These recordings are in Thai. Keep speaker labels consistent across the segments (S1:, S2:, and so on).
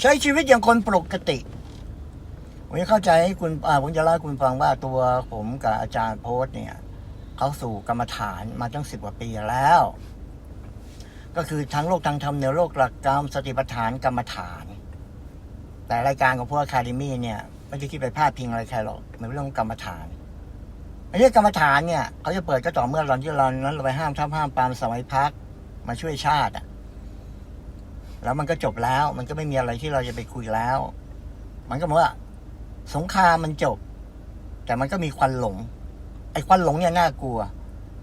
S1: ใช้ชีวิตอย่างคนปกติผมจะเข้าใจให้คุณอ่าผมจะเล่าให้คุณฟังว่าตัวผมกับอาจารย์โพสต์เนี่ยเขาสู่กรรมฐานมาตั้งสิบกว่าปีแล้ว ก็คือทั้งโลกทางธรรมเนโลกหลักกรรมสติปัฏฐานกรรมฐาน แต่รายการของพวกคาเดมี่เนี่ยไม่ได้คิดไปพาดพิงอะไรใครหรอกมันเป็นเรื่องกรรมฐานไอ้เรื่องกรรมฐานเนี่ยเขาจะเปิดก็ต่อเมื่อเราที่รานั้นเราไปห้ามทับห้ามปามสมัยพักมาช่วยชาติอะ แล้วมันก็จบแล้ว มันก็ไม่มีอะไรที่เราจะไปคุยแล้ว มันก็เหมือนว่า สงครามมันจบ แต่มันก็มีควันหลง ไอ้ควันหลงเนี่ยน่ากลัว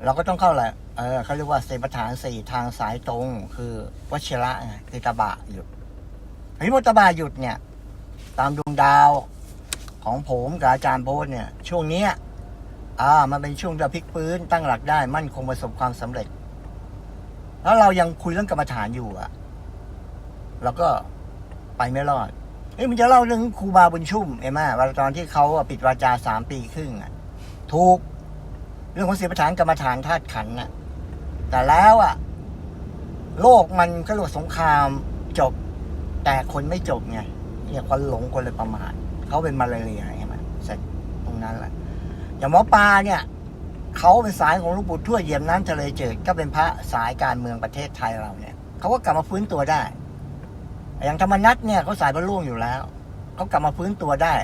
S1: เราก็ต้องเข้าแหละเออเขาเรียกว่าเสปฐานสี่ทางสายตรง คือวัชระไงคือตาบะหยุดไอ้มตาบะหยุดเนี่ย ตามดวงดาวของผมกับอาจารย์โบสเนี่ย ช่วงเนี้ยอ่า มันเป็นช่วงที่เราพลิกปืนตั้งหลักได้ มั่นคงประสบความสำเร็จ แล้วเรายังคุยเรื่องกรรมฐานอยู่อะ เราก็ไปไม่รอดเอ้ยมันจะเล่าเรื่องครูบาบุญชุ่มเอ็มมาวันตอนที่เขาปิดวาจาสามปีครึ่งอะถูก เรื่องของสีประธานกรรมฐานธาตุขันน่ะ แต่แล้วอะ โลกมันก็เรียกว่าสงครามจบ แต่คนไม่จบไงเนี่ยคนหลงคนเลยประมาทเขาเป็นมาลาเรียใช่ไหมเสร็จตรงนั้นแหละอย่างหมอปลาเนี่ยเขาเป็นสายของหลูกปู่ทั่วเยี่ยบน้ำทะเลเจืดก็เป็นพระสายการเมืองประเทศไทยเราเนี่ยเขาก็กลับมาฟื้นตัวได้ อย่างธรรมนัตเนี่ยเขาสายบรรลุอยู่แล้วเขากลับมาฟื้นตัวได้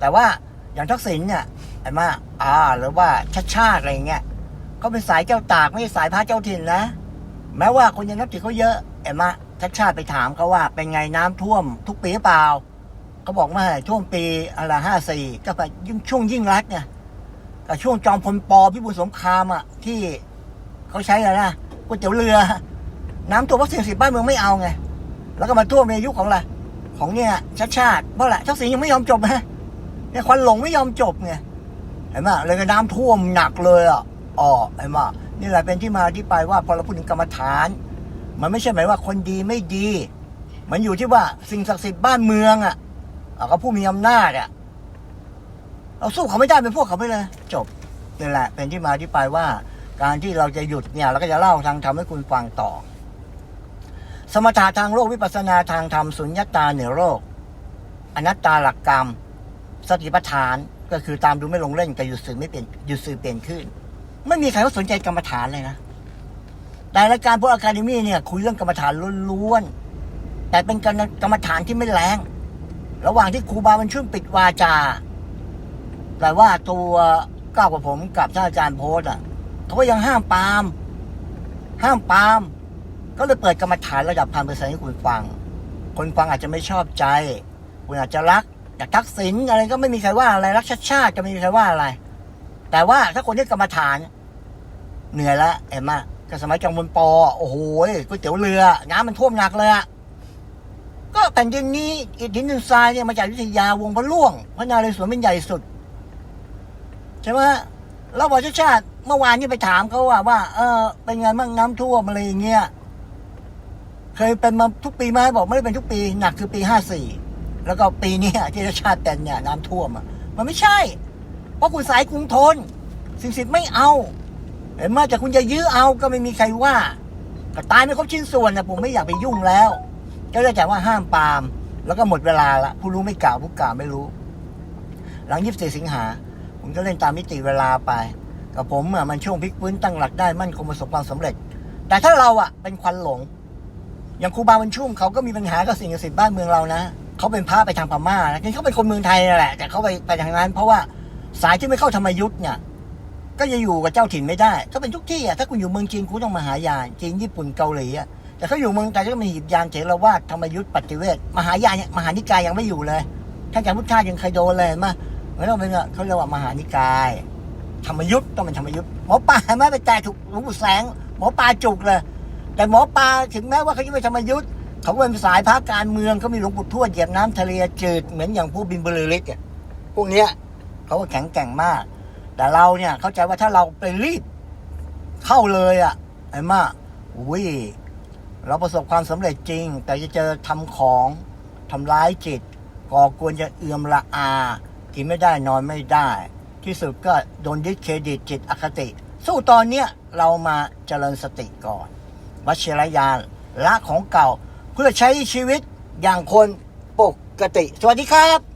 S1: แต่ว่าอย่างทักษิณเนี่ยไอ้มาอ่าหรือว่าชาติชาติอะไรเงี้ยเขาเป็นสายเจ้าตากไม่ใช่สายพระเจ้าถิ่นนะแม้ว่าคนยังนับถือเขาเยอะไอ้มาชาติชาติไปถามเขาว่า เป็นไงน้ำท่วม ทุกปีหรือเปล่าเขาบอกไม่ท่วมปีอะไรห้าสี่ก็ไปยิ่งช่วงยิ่งรักเนี่ยกับช่วงจอมพลปอพิบูลสงครามอะที่เขาใช้อะไรนะก๋วยเตี๋ยวเรือ น้ำท่วมเพราะเศรษฐกิจบ้านเมืองไม่เอาไง แล้วก็มาท่วมในยุคของอะไรของเนี่ยชาติชาติเพราะอะไรทักษิณยังไม่ยอมจบนะเนี่ยควันหลงไม่ยอมจบไงเห็นไหมเลยก็น้ำท่วมหนักเลยอะอ๋อเห็นไหมนี่แหละเป็นที่มาที่ไปว่าพอเราพูดถึงกรรมฐาน มันไม่ใช่หมายว่าคนดีไม่ดี มันอยู่ที่ว่าสิ่งศักดิ์สิทธิ์บ้านเมืองอะเอาก็ผู้มีอำนาจอะเราสู้เขาไม่ได้เป็นพวกเขาไปเลยจบนี่แหละเป็นที่มาที่ไปว่า การที่เราจะหยุดเนี่ยเราก็จะเล่าทางทำให้คุณฟังต่อ สมถะทางโลกวิปัสนาทางธรรมสุญญตาเหนือโลกอนัตตาหลักกรรม สติปัฏฐานก็คือตามดูไม่ลงเล่นแต่หยุดสื่อไม่เปลี่ยนหยุดสื่อเปลี่ยนขึ้น ไม่มีใครเขาสนใจกรรมฐานเลยนะแต่รายการพวกอะคาเดมี่เนี่ย คุยเรื่องกรรมฐานล้วนๆแต่เป็นกรรมกรรมฐานที่ไม่แรงระหว่างที่ครูบามันช่วงปิดวาจาแต่ว่าตัวก้าวกับผมกับท่านอาจารย์โพสอะเขาก็ยังห้ามปาม ห้ามปาม ก็เลยเปิดกรรมฐานระดับพันเปอร์เซ็นต์ให้คุณฟัง คนฟังอาจจะไม่ชอบใจ คุณอาจจะรักอยากทักษิณอะไรก็ไม่มีใครว่าอะไรรักชาติชาติก็ไม่มีใครว่าอะไร แต่ว่าถ้าคนที่กรรมฐาน เหนื่อยล้วเห็นไหมก็สมัยจอมพลปอโอ้โหก๋วยเตี๋ยวเรือน้ำมันท่วมหนักเลยอะก็แผ่นดินนี้อิฐหินดินทรายเนี่ยมาจากอยุธยาวงพระล่วงพระนเรศวรเป็นใหญ่สุดใช่ไหมแล้วบอกชาติชาติเมื่อวานนี้ไปถามเขาว่าว่า เออเป็นไงบ้างน้ำท่วมอะไรอย่างเงี้ย เคยเป็นมาทุกปีไหมบอกไม่ได้เป็นทุกปีหนักคือปีห้าสี่แล้วก็ปีนี้ที่ชาติเป็นเนี่ยน้ำท่วมอะมันไม่ใช่ เพราะคุณสายกรุงทน สิ่งสิทธิ์ไม่เอา เห็นไหมแต่คุณจะยื้อเอาก็ไม่มีใครว่าก็ตายไม่ครบชิ้นส่วนนะผมไม่อยากไปยุ่งแล้ว ก็เลยแต่ว่าห้ามปราม แล้วก็หมดเวลาละผู้รู้ไม่กล่าวผู้กล่าวไม่รู้ หลังยี่สิบสิงหาผมก็เล่นตามมิติเวลาไปกับผมอะมันช่วงพลิกพื้นตั้งหลักได้มั่นคงประสบความสำเร็จ แต่ถ้าเราอะเป็นควันหลง อย่างครูบาบรรชุ่มเขาก็มีปัญหากับสิ่งศักดิ์สิทธิ์บ้านเมืองเรานะเขาเป็นพระไปทางพม่านะเขาเป็นคนเมืองไทยนั่นแหละ แต่เขาไปไปทางนั้น เพราะว่าสายที่ไม่เข้าธรรมยุทธ์เนี่ยก็จะอยู่กับเจ้าถิ่นไม่ได้ก็เป็นทุกที่อะถ้าคุณอยู่เมืองจีนคุณต้องมาหายานจีนญี่ปุ่นเกาหลีอะแต่เขาอยู่เมืองไทยก็มีหยิบยานเถรวาทธรรมยุทธ์ปฏิเวทมหายานมหานิกายยังไม่อยู่เลยท่านอาจารย์พุทธายังเคยโดนเลยมาไม่ต้องเป็นอะเขาเรียกว่ามหานิกายธรรมยุทธ์ต้องเป็นธรรมยุทธ์หมอปลาไม่ไปแต่ถูกหลวงปู่แสงหมอปลาจุกเลย แต่หมอปลาถึงแม้ว่าเขาจะเป็นธรรมยุทธ์เขาเป็นสายพระการเมืองเขามีหลวงปู่ทวดเหยียบน้ำทะเลจืดเหมือนอย่างผู้บินบริลิกอะพวกเนี้ยเขาก็แข็งแกร่งมาก แต่เราเนี่ยเข้าใจว่าถ้าเราไปรีบเข้าเลยอะไอ้มาอุ้ยเราประสบความสำเร็จจริง แต่จะเจอทำของทำร้ายจิต ก่อกวนจะเอื่อมละอากินไม่ได้นอนไม่ได้ ที่สุดก็โดนยึดเครดิตจิตอคติ สู้ตอนเนี้ยเรามาเจริญสติก่อน วัชรยานละของเก่า เพื่อใช้ชีวิตอย่างคนปกติ สวัสดีครับ